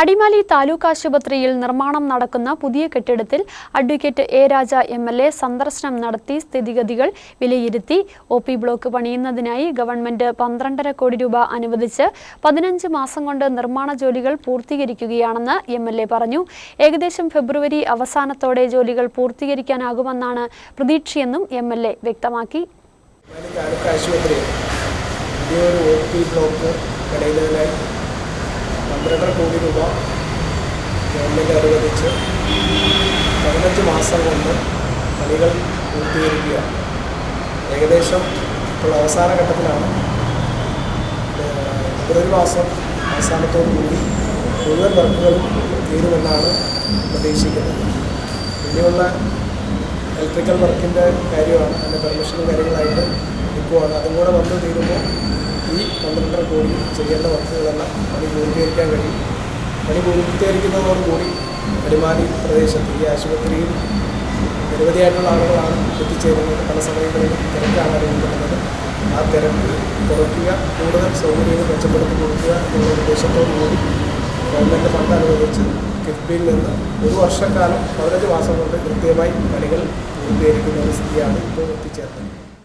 അടിമാലി താലൂക്ക് ആശുപത്രിയിൽ നിർമ്മാണം നടക്കുന്ന പുതിയ കെട്ടിടത്തിൽ advocate A Raja M L A സന്ദർശനം നടത്തി സ്ഥിതിഗതികൾ വിലയിരുത്തി. ഒ പി ബ്ലോക്ക് പണിയുന്നതിനായി ഗവൺമെന്റ് പന്ത്രണ്ടര കോടി രൂപ അനുവദിച്ച് പതിനഞ്ച് മാസം കൊണ്ട് നിർമ്മാണ ജോലികൾ പൂർത്തീകരിക്കുകയാണെന്ന് എം എൽ എ പറഞ്ഞു. ഏകദേശം ഫെബ്രുവരി അവസാനത്തോടെ ജോലികൾ പൂർത്തീകരിക്കാനാകുമെന്നാണ് പ്രതീക്ഷയെന്നും എം എൽ എ വ്യക്തമാക്കി. താലൂക്ക് ആശുപത്രി ഒ പി ബ്ലോക്ക് പന്ത്രണ്ടര കോടി രൂപ ഗവൺമെന്റ് അനുവദിച്ച് പതിനഞ്ച് മാസം കൊണ്ട് പണികൾ പൂർത്തീകരിക്കുകയാണ്. ഏകദേശം ഇപ്പോൾ അവസാന ഘട്ടത്തിലാണ്. ഒരു മാസം അവസാനത്തോടു കൂടി മുഴുവൻ വർക്കുകളും തീരുമെന്നാണ് പ്രതീക്ഷിക്കുന്നത്. ഇനിയുള്ള ഇലക്ട്രിക്കൽ വർക്കിന്റെ കാര്യമാണ് അതിന്റെ പെർമിഷനും കാര്യങ്ങളായിട്ട് നിൽക്കുവാണ്. അതും കൂടെ വന്നു തീരുമ്പോൾ ഈ പന്ത്രണ്ടര കോടി ചെയ്യേണ്ട വർക്കുകളെല്ലാം പണി പൂർത്തീകരിക്കാൻ കഴിയും. പണി പൂർത്തീകരിക്കുന്നതോടുകൂടി അടിമാലി പ്രദേശത്ത് ഈ ആശുപത്രിയിൽ നിരവധിയായിട്ടുള്ള ആളുകളാണ് എത്തിച്ചേരുന്നത്. പല സമയങ്ങളിലും തിരക്കാണ് അറിയപ്പെടുന്നത് ആ തിരക്ക് കുറയ്ക്കുക കൂടുതൽ സൗകര്യങ്ങൾ മെച്ചപ്പെടുത്തി കൊടുക്കുക എന്നുള്ള ഉദ്ദേശത്തോടു കൂടി ഗവൺമെന്റ് ഫണ്ട് അനുവദിച്ച് കിഫ്ബിയിൽ നിന്ന് ഒരു വർഷക്കാലം പതിനഞ്ച് മാസം കൊണ്ട് കൃത്യമായി പണികൾ പൂർത്തീകരിക്കുന്ന ഒരു സ്ഥിതിയാണ് ഇപ്പോൾ എത്തിച്ചേർന്നത്.